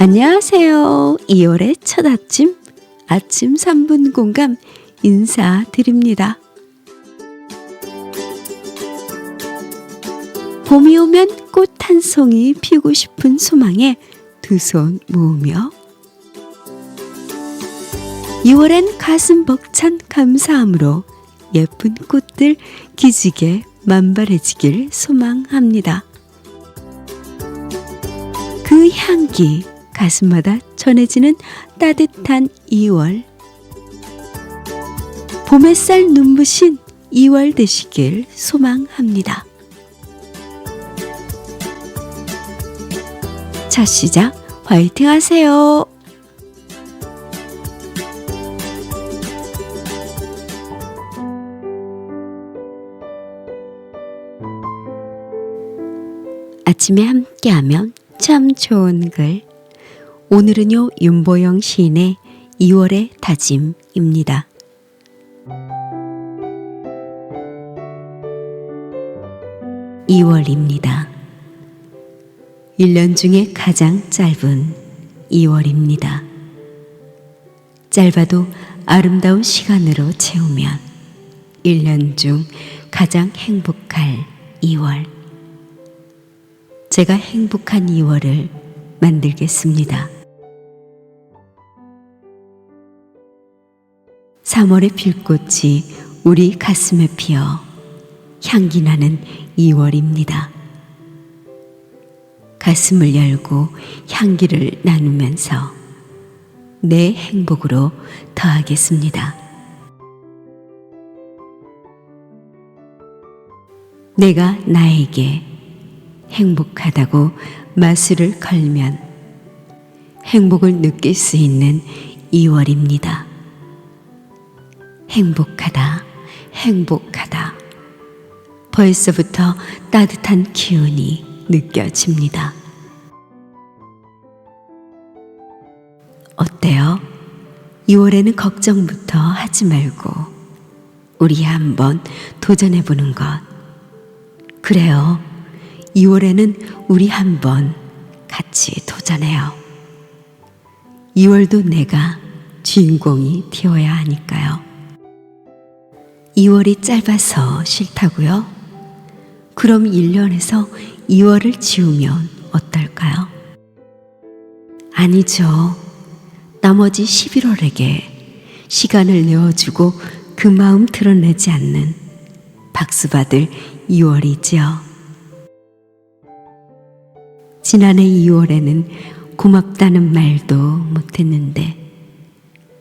안녕하세요. 2월의 첫 아침, 아침 3분 공감 인사드립니다. 봄이 오면 꽃 한 송이 피우고 싶은 소망에 두 손 모으며 2월엔 가슴 벅찬 감사함으로 예쁜 꽃들 기지개 만발해지길 소망합니다. 그 향기 가슴마다 전해지는 따뜻한 2월. 봄 햇살 눈부신 2월 되시길 소망합니다. 첫 시작 화이팅 하세요. 아침에 함께하면 참 좋은 글. 오늘은요, 윤보영 시인의 2월의 다짐입니다. (2월입니다) 1년 중에 가장 짧은 2월입니다. 짧아도 아름다운 시간으로 채우면 1년 중 가장 행복할 2월. 제가 행복한 2월을 만들겠습니다. 3월의 빌꽃이 우리 가슴에 피어 향기 나는 2월입니다. 가슴을 열고 향기를 나누면서 내 행복으로 더하겠습니다. 내가 나에게 행복하다고 마술을 걸면 행복을 느낄 수 있는 2월입니다. 행복하다, 행복하다. 벌써부터 따뜻한 기운이 느껴집니다. 어때요? 2월에는 걱정부터 하지 말고 우리 한번 도전해 보는 것. 그래요. 2월에는 우리 한번 같이 도전해요. 2월도 내가 주인공이 되어야 하니까요. 2월이 짧아서 싫다고요? 그럼 1년에서 2월을 지우면 어떨까요? 아니죠. 나머지 11월에게 시간을 내어주고 그 마음 드러내지 않는 박수받을 2월이지요. 지난해 2월에는 고맙다는 말도 못했는데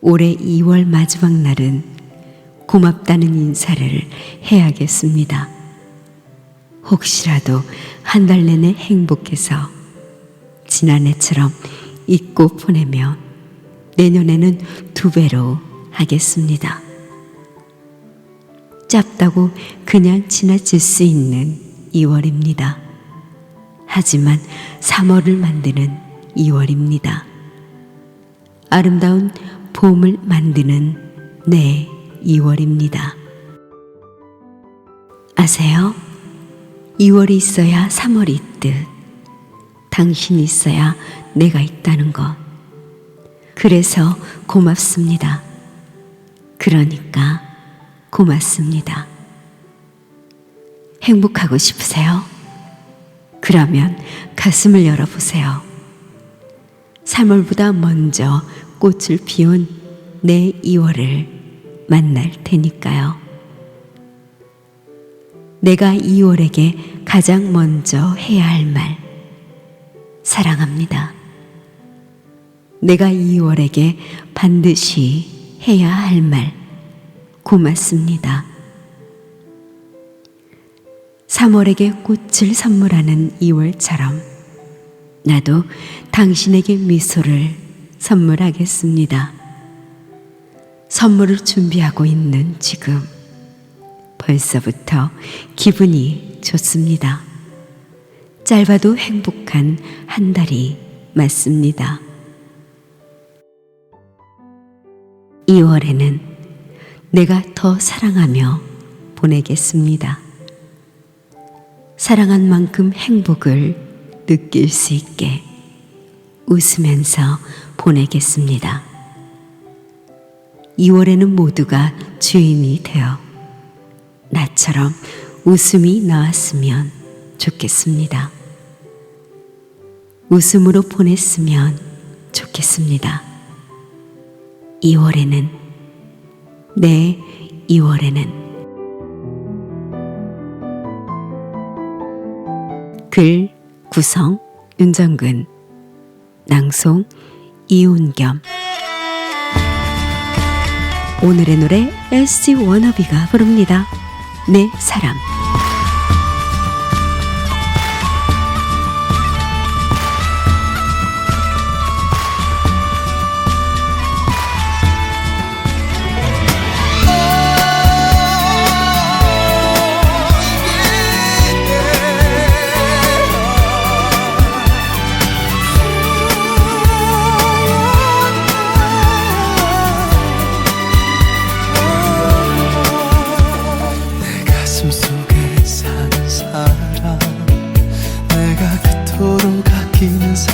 올해 2월 마지막 날은 고맙다는 인사를 해야겠습니다. 혹시라도 한 달 내내 행복해서 지난해처럼 잊고 보내면 내년에는 두 배로 하겠습니다. 짧다고 그냥 지나칠 수 있는 2월입니다. 하지만 3월을 만드는 2월입니다. 아름다운 봄을 만드는 내 2월입니다. 아세요? 2월이 있어야 3월이 있듯 당신이 있어야 내가 있다는 것. 그래서 고맙습니다. 그러니까 고맙습니다. 행복하고 싶으세요? 그러면 가슴을 열어보세요. 3월보다 먼저 꽃을 피운 내 2월을 만날 테니까요. 내가 2월에게 가장 먼저 해야 할 말, 사랑합니다. 내가 2월에게 반드시 해야 할 말, 고맙습니다. 3월에게 꽃을 선물하는 2월처럼 나도 당신에게 미소를 선물하겠습니다. 선물을 준비하고 있는 지금 벌써부터 기분이 좋습니다. 짧아도 행복한 한 달이 맞습니다. 2월에는 내가 더 사랑하며 보내겠습니다. 사랑한 만큼 행복을 느낄 수 있게 웃으면서 보내겠습니다. 2월에는 모두가 주인이 되어 나처럼 웃음이 나왔으면 좋겠습니다. 웃음으로 보냈으면 좋겠습니다. 2월에는 내 네, 2월에는 글 구성 윤정근 낭송 이온겸 오늘의 노래 SG 워너비가 부릅니다. 내 사랑.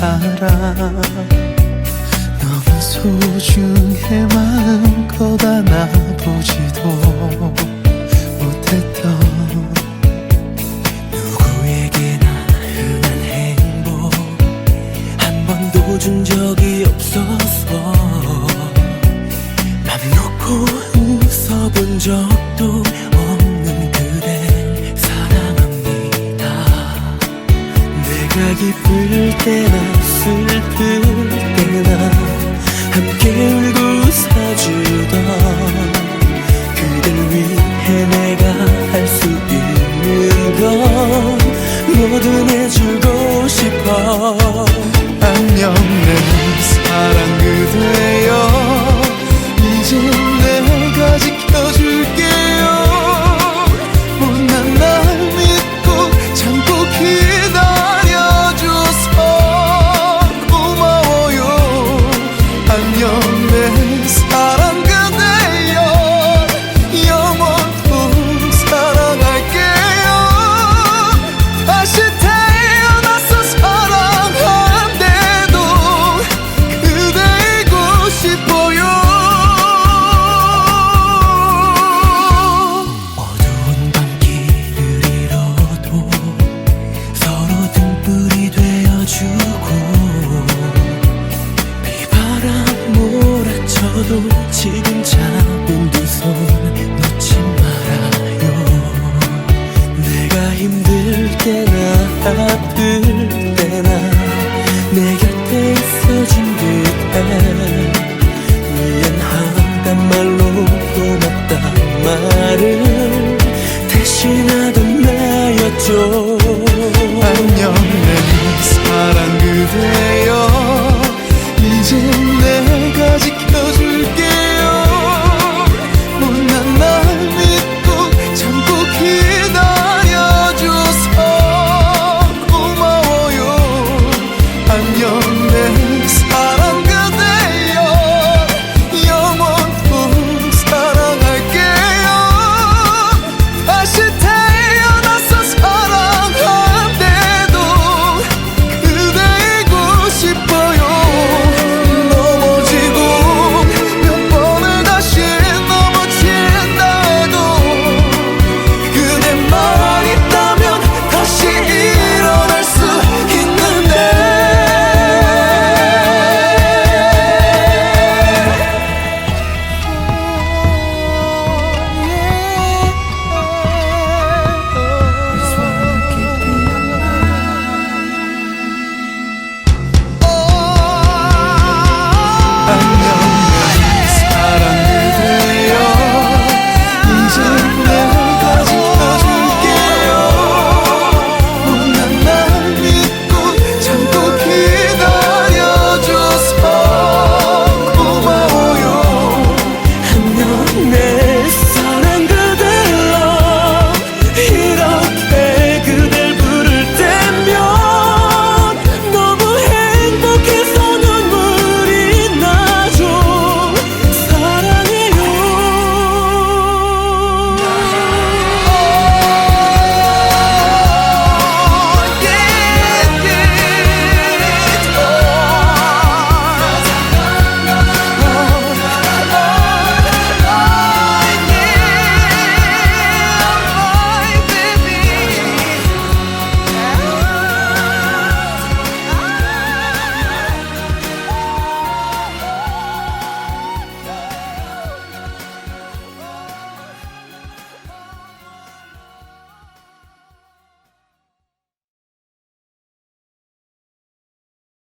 알아. 너무 소중해 마음껏 안아보지도. 多年